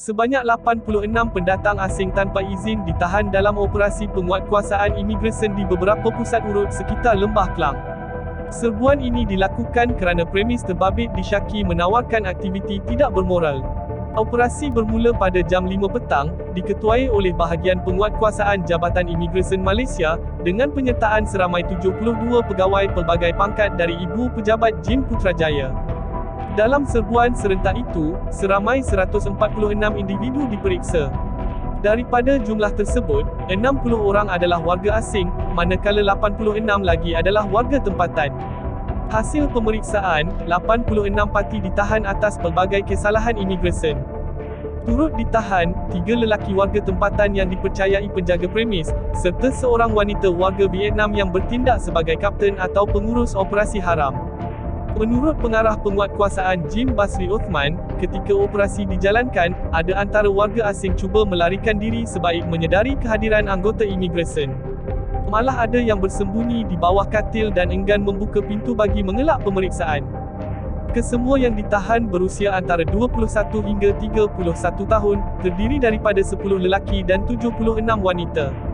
Sebanyak 86 pendatang asing tanpa izin ditahan dalam operasi penguatkuasaan imigresen di beberapa pusat urut sekitar Lembah Kelang. Serbuan ini dilakukan kerana premis terbabit disyaki menawarkan aktiviti tidak bermoral. Operasi bermula pada jam 5 petang, diketuai oleh bahagian penguatkuasaan Jabatan Imigresen Malaysia, dengan penyertaan seramai 72 pegawai pelbagai pangkat dari Ibu Pejabat Jim Putrajaya. Dalam serbuan serentak itu, seramai 146 individu diperiksa. Daripada jumlah tersebut, 60 orang adalah warga asing, manakala 86 lagi adalah warga tempatan. Hasil pemeriksaan, 86 parti ditahan atas pelbagai kesalahan imigresen. Turut ditahan, tiga lelaki warga tempatan yang dipercayai penjaga premis, serta seorang wanita warga Vietnam yang bertindak sebagai kapten atau pengurus operasi haram. Menurut pengarah penguatkuasaan Jim Basri Uthman, ketika operasi dijalankan, ada antara warga asing cuba melarikan diri sebaik menyedari kehadiran anggota imigresen. Malah ada yang bersembunyi di bawah katil dan enggan membuka pintu bagi mengelak pemeriksaan. Kesemua yang ditahan berusia antara 21 hingga 31 tahun, terdiri daripada 10 lelaki dan 76 wanita.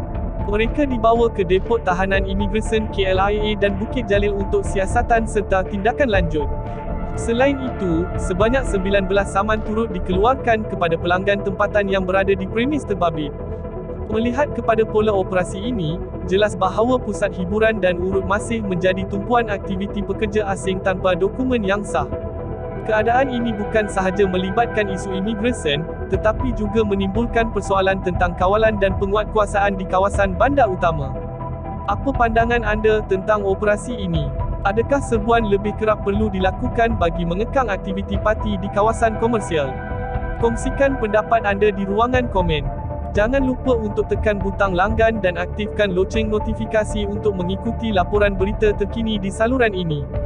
Mereka dibawa ke Depot Tahanan Imigresen KLIA dan Bukit Jalil untuk siasatan serta tindakan lanjut. Selain itu, sebanyak 19 saman turut dikeluarkan kepada pelanggan tempatan yang berada di premis terbabit. Melihat kepada pola operasi ini, jelas bahawa pusat hiburan dan urut masih menjadi tumpuan aktiviti pekerja asing tanpa dokumen yang sah. Keadaan ini bukan sahaja melibatkan isu imigresen, tetapi juga menimbulkan persoalan tentang kawalan dan penguatkuasaan di kawasan bandar utama. Apa pandangan anda tentang operasi ini? Adakah serbuan lebih kerap perlu dilakukan bagi mengekang aktiviti parti di kawasan komersial? Kongsikan pendapat anda di ruangan komen. Jangan lupa untuk tekan butang langgan dan aktifkan loceng notifikasi untuk mengikuti laporan berita terkini di saluran ini.